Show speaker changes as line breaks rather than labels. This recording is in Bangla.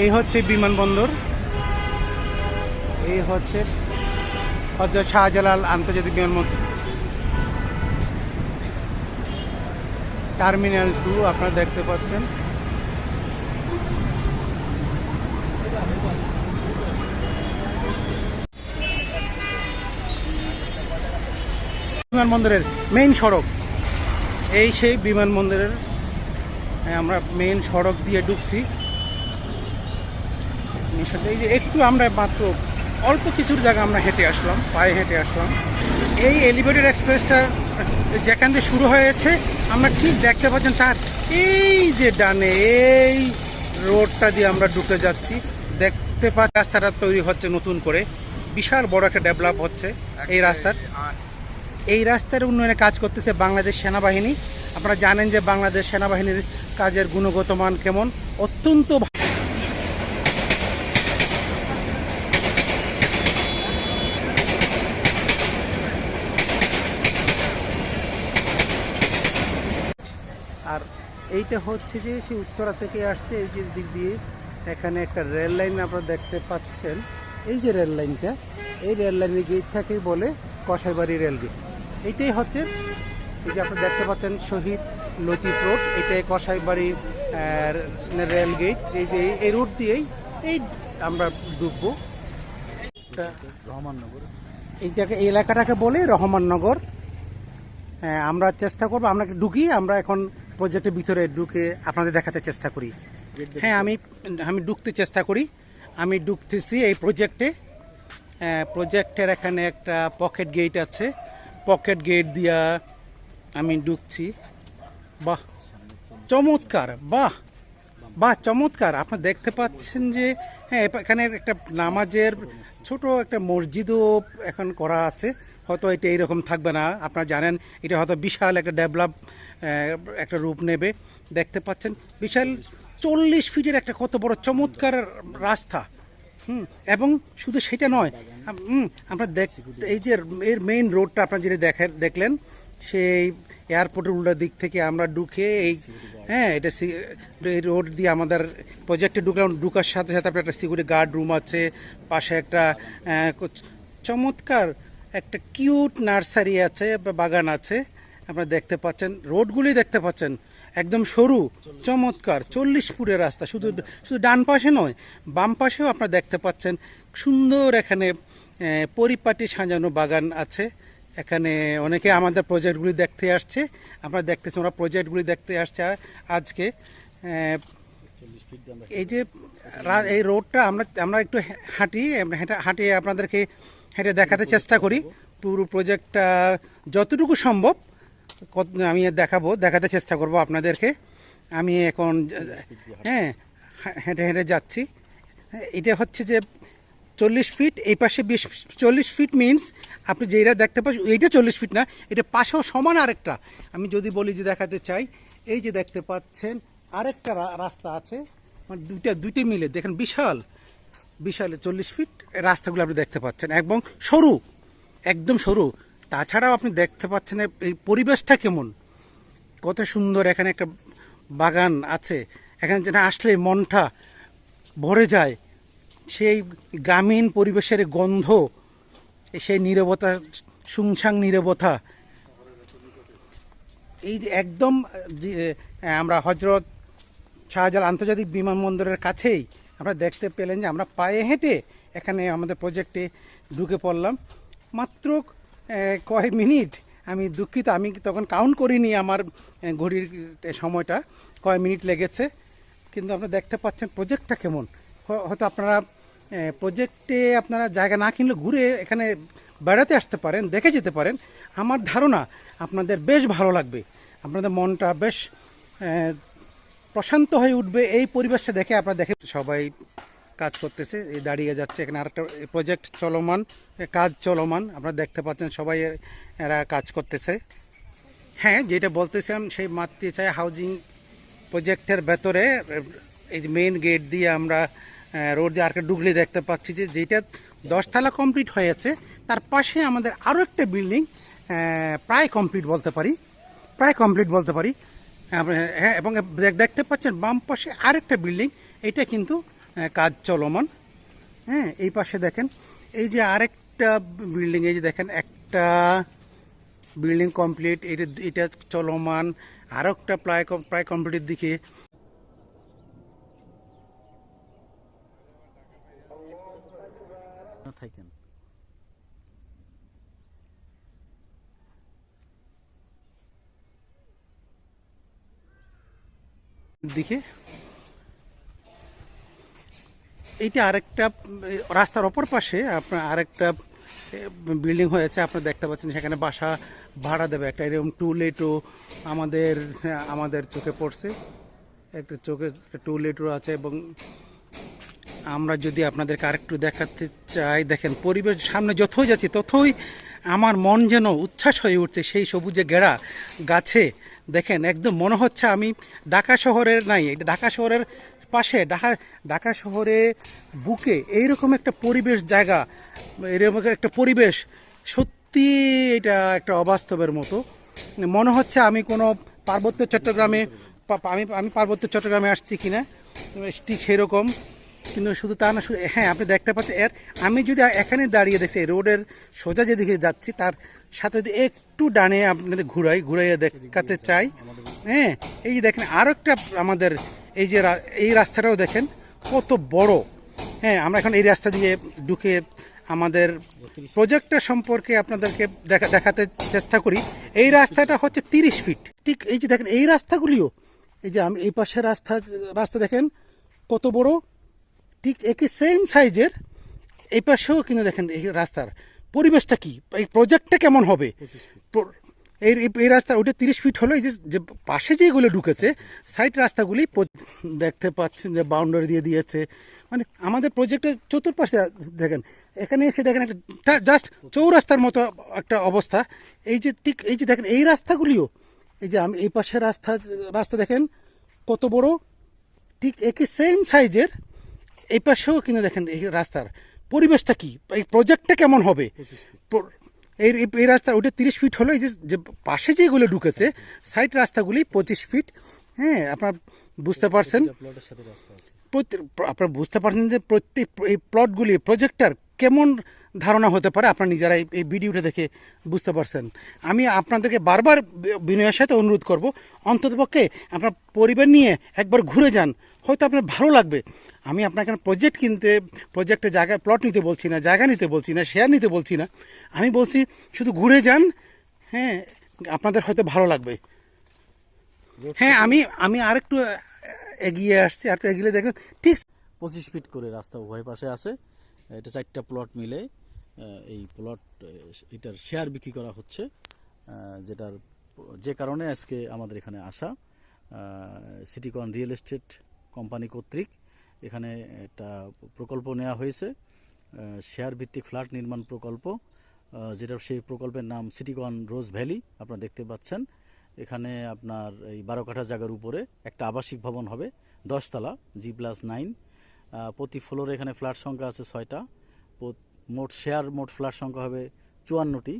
এই হচ্ছে বিমানবন্দর। এই হচ্ছে হজরত শাহজালাল আন্তর্জাতিক বিমানবন্দর। টার্মিনাল টু আপনারা দেখতে পাচ্ছেন। বিমানবন্দরের মেইন সড়ক। এই সেই বিমানবন্দরের হ্যাঁ, আমরা মেইন সড়ক দিয়ে ঢুকছি। আসলে এই যে একটু আমরা মাত্র অল্প কিছুর জায়গা আমরা হেঁটে আসলাম, পায়ে হেঁটে আসলাম। এই এলিভেটেড এক্সপ্রেসটা যেখান দিয়ে শুরু হয়েছে, আমরা ঠিক দেখতে পাচ্ছেন তার এই যে ডানে এই রোডটা দিয়ে আমরা ঢুকে যাচ্ছি। দেখতে পাচ্ছি রাস্তাটা তৈরি হচ্ছে নতুন করে। বিশাল বড় একটা ডেভেলপ হচ্ছে এই রাস্তার। এই রাস্তার উন্নয়নে কাজ করতেছে বাংলাদেশ সেনাবাহিনী। আপনারা জানেন যে বাংলাদেশ সেনাবাহিনীর কাজের গুণগত মান কেমন? অত্যন্ত এইটা হচ্ছে যে সে উত্তরা থেকে আসছে এই যে দিক দিয়ে। এখানে একটা রেল লাইন আপনারা দেখতে পাচ্ছেন। এই যে রেল লাইনটা এই রেল লাইনের গেটটাকেই বলে কসাইবাড়ি রেল গেট। এইটাই হচ্ছে এই যে আপনারা দেখতে পাচ্ছেন শহীদ লতিফ রোড এটাই কসাইবাড়ি আহ, রেল গেট। এই যে এই রুট দিয়েই এই আমরা ঢুকবো রহমাননগর। এইটাকে এই এলাকাটাকে বলে রহমাননগর। হ্যাঁ আমরা চেষ্টা করব আমরা ঢুকি আমরা এখন প্রজেক্টের ভিতরে ঢুকে আপনাদের দেখাতে চেষ্টা করি। হ্যাঁ আমি আমি ঢুকতে চেষ্টা করি। আমি ঢুকতেছি এই প্রজেক্টে প্রজেক্টের এখানে একটা পকেট গেট আছে। পকেট গেট দিয়া আমি ঢুকছি। বাহ, চমৎকার, বাহ বাহ, চমৎকার। আপনি দেখতে পাচ্ছেন যে হ্যাঁ এখানে একটা নামাজের ছোট একটা মসজিদও এখন করা আছে। হয়তো এটা এইরকম থাকবে না। আপনারা জানেন, এটা হয়তো বিশাল একটা ডেভেলপ একটা রূপ নেবে। দেখতে পাচ্ছেন, বিশাল চল্লিশ ফিটের একটা কত বড় চমৎকার রাস্তা। হুম, এবং শুধু সেটা নয় আমরা দেখ, এই যে এর মেইন রোডটা আপনারা যেটা দেখেন দেখলেন, সেই এয়ারপোর্টের উল্টা দিক থেকে আমরা ঢুকে এই হ্যাঁ এটা এই রোড দিয়ে আমাদের প্রজেক্টে ঢুকলাম। ঢুকার সাথে সাথে আপনার একটা সিকিউরিটি গার্ড রুম আছে, পাশে একটা চমৎকার একটা কিউট নার্সারি আছে বাগান আছে। আপনারা দেখতে পাচ্ছেন, রোডগুলি দেখতে পাচ্ছেন, একদম সরু, চমৎকার, চল্লিশ ফুটের রাস্তা, শুধু শুধু ডান পাশে নয়, বাম পাশেও আপনারা দেখতে পাচ্ছেন, সুন্দর এখানে পরিপাটি সাজানো বাগান আছে। এখানে অনেকে আমাদের প্রজেক্টগুলি দেখতে আসছে আমরা দেখতেছি ওরা প্রজেক্টগুলি দেখতে আসছে আজকে। এই যে এই রোডটা আমরা আমরা একটু হাঁটি, হাঁটিয়ে আপনাদেরকে হেঁটে দেখাতে চেষ্টা করি। পুরো প্রজেক্টটা যতটুকু সম্ভব আমি দেখাবো, দেখাতে চেষ্টা করব আপনাদেরকে। আমি এখন হ্যাঁ হেঁটে হেঁটে যাচ্ছি। এটা হচ্ছে যে চল্লিশ ফিট, এই পাশে বিশ, চল্লিশ ফিট মিনস আপনি যেটা দেখতে পাচ্ছেন, এইটা চল্লিশ ফিট না, এটা পাশেও সমান আরেকটা। আমি যদি বলি যে দেখাতে চাই, এই যে দেখতে পাচ্ছেন, আরেকটা রাস্তা আছে মানে দুইটা দুইটা মিলে, দেখেন বিশাল। বিশাল চল্লিশ ফিট রাস্তাগুলো আপনি দেখতে পাচ্ছেন। এবং সরু, একদম সরু। তাছাড়াও আপনি দেখতে পাচ্ছেন এই পরিবেশটা কেমন? কত সুন্দর এখানে একটা বাগান আছে। এখানে যেটা আসলে মনটা ভরে যায়। সেই গ্রামীণ পরিবেশের গন্ধ, সেই নীরবতা সুংসাং নীরবতা। এই যে একদম আমরা হজরত শাহজালাল আন্তর্জাতিক বিমানবন্দরের কাছেই আমরা দেখতে পেলেন যে আমরা পায়ে হেঁটে এখানে আমাদের প্রজেক্টে ঢুকে পড়লাম। মাত্র কয়েক মিনিট আমি দুঃখিত, আমি তখন কাউন্ট করিনি আমার ঘড়ির সময়টা কয় মিনিট লেগেছে। কিন্তু আপনারা দেখতে পাচ্ছেন প্রজেক্টটা কেমন। হয়তো আপনারা প্রজেক্টে আপনারা জায়গা না কিনলে ঘুরে এখানে বেড়াতে আসতে পারেন, দেখে যেতে পারেন। আমার ধারণা আপনাদের বেশ ভালো লাগবে। আপনাদের মনটা বেশ প্রশান্ত হয়ে উঠবে এই পরিবেশটা দেখে আপনারা দেখে সবাই কাজ করতেছে এই দাঁড়িয়ে যাচ্ছে। এখানে আরেকটা প্রজেক্ট চলমান কাজ চলমান। আপনারা দেখতে পাচ্ছেন সবাই এরা কাজ করতেছে। হ্যাঁ যেটা বলতেছিলাম, সেই মাতৃ চাই হাউজিং প্রজেক্টের ভেতরে এই মেইন গেট দিয়ে আমরা রোড দিয়ে আরেকটা ডুগলি দেখতে পাচ্ছি যে যেটা দশতলা কমপ্লিট হয়েছে তার পাশে আমাদের আরও একটা বিল্ডিং প্রায় কমপ্লিট বলতে পারি, প্রায় কমপ্লিট বলতে পারি। হ্যাঁ এবং দেখতে পাচ্ছেন বাম পাশে আরেকটা বিল্ডিং, এটা কিন্তু কাজ চলমান। হ্যাঁ এই পাশে দেখেন, এই যে আরেকটা বিল্ডিং, এই যে দেখেন, একটা বিল্ডিং কমপ্লিট, এটা এটা চলমান আরও একটা প্রায় প্রায় কমপ্লিটের দিকে।
থাকেন।
দিকে এইটা আরেকটা, রাস্তার অপর পাশে আপনার আরেকটা বিল্ডিং হয়েছে। আপনারা দেখতে পাচ্ছেন সেখানে বাসা ভাড়া দেবে। একটা এরকম টু টুলেটও আমাদের আমাদের চোখে পড়ছে। একটা চোখে টুলেটও আছে এবং আমরা যদি আপনাদেরকে আরেকটু দেখাতে চাই, দেখেন পরিবেশ সামনে যতই যাচ্ছি, ততই আমার মন যেন উচ্ছ্বাস হয়ে উঠছে সেই সবুজে গেড়া গাছে। দেখেন, একদম মনে হচ্ছে আমি ঢাকা শহরের, নাই ঢাকা শহরের পাশে ঢাকা ঢাকা শহরে বুকে এইরকম একটা পরিবেশ জায়গা এরকম একটা পরিবেশ, সত্যি এটা একটা অবাস্তবের মতো। মনে হচ্ছে আমি কোনো পার্বত্য চট্টগ্রামে আমি আমি পার্বত্য চট্টগ্রামে আসছি কিনা, ঠিক সেরকম কিন্তু শুধু তা না, শুধু হ্যাঁ আপনি দেখতে পাচ্ছেন, এর, আমি যদি এখানে দাঁড়িয়ে দেখছি রোডের সোজা যেদিকে যাচ্ছি, তার সাথে যদি একটু ডানে আপনাদের ঘুরাই, ঘুরাইয়ে দেখাতে চাই। হ্যাঁ এই যে দেখেন আরও একটা আমাদের এই যে এই রাস্তাটাও দেখেন, কত বড়। হ্যাঁ আমরা এখন এই রাস্তা দিয়ে ঢুকে আমাদের প্রজেক্টটা সম্পর্কে আপনাদেরকে দেখা দেখাতে চেষ্টা করি। এই রাস্তাটা হচ্ছে তিরিশ ফিট। ঠিক এই যে দেখেন, এই রাস্তাগুলিও, এই যে আমি এই পাশের রাস্তা রাস্তা দেখেন, কত বড়। ঠিক একই সেম সাইজের এই পাশেও কিন্তু দেখেন এই রাস্তার। পরিবেশটা কি? এই প্রজেক্টটা কেমন হবে? এই এই- রাস্তা ওটা তিরিশ ফিট হলো এই যে যে পাশে যেগুলো ঢুকেছে সাইড রাস্তাগুলি দেখতে পাচ্ছেন যে বাউন্ডারি দিয়ে দিয়েছে। মানে আমাদের প্রজেক্টের চতুর্পাশে দেখেন এখানে এসে দেখেন একটা জাস্ট চৌরাস্তার মতো একটা অবস্থা। এই যে ঠিক এই যে দেখেন এই রাস্তাগুলিও এই যে আমি এই পাশের রাস্তা রাস্তা দেখেন কত বড় ঠিক একই সেম সাইজের এই পাশেও কিন্তু দেখেন এই রাস্তার। পরিবেশটা কি? এই প্রজেক্টটা কেমন হবে? এর এই রাস্তা ওটা তিরিশ ফিট হলো এই যে যে পাশে যেগুলো ঢুকেছে সাইড রাস্তাগুলি পঁচিশ ফিট হ্যাঁ আপনার বুঝতে পারছেন। আপনারা বুঝতে পারছেন যে প্রত্যেক এই প্লটগুলি প্রজেক্টার কেমন ধারণা হতে পারে আপনারা নিজেরা এই- ভিডিওটা দেখে বুঝতে পারছেন। আমি আপনাদেরকে বারবার বিনয়ের সাথে অনুরোধ করব, অন্ততপক্ষে আপনার পরিবার নিয়ে একবার ঘুরে যান, হয়তো আপনার ভালো লাগবে। আমি আপনাকে প্রজেক্ট কিনতে প্রজেক্টের জায়গায় প্লট নিতে বলছি না, জায়গা নিতে বলছি না শেয়ার নিতে বলছি না। আমি বলছি শুধু ঘুরে যান হ্যাঁ আপনাদের হয়তো ভালো লাগবে। হ্যাঁ আমি আমি আরেকটু এগিয়ে আসছি, আরেকটু এগিয়ে দেখেন, ঠিক
পঁচিশ ফিট করে রাস্তা উভয় পাশে আছে। এটা চারটা প্লট মিলে এই প্লট এটার শেয়ার বিক্রি করা হচ্ছে যেটার, যে কারণে আজকে আমাদের এখানে আসা সিটিকন রিয়েল এস্টেট কোম্পানি কর্তৃক এখানে একটা প্রকল্প নেওয়া হয়েছে শেয়ার ভিত্তিক ফ্ল্যাট নির্মাণ প্রকল্প যেটা সেই প্রকল্পের নাম সিটিকন রোজ ভ্যালি আপনারা দেখতে পাচ্ছেন। এখানে আপনার এই বারো কাঠা জায়গার উপরে একটা আবাসিক ভবন হবে, দশতলা জি প্লাস নাইন প্রতি ফ্লোরে এখানে ফ্ল্যাট সংখ্যা আছে ছয়টা। মোট শেয়ার মোট ফ্ল্যাট সংখ্যা হবে চুয়ান্নটি।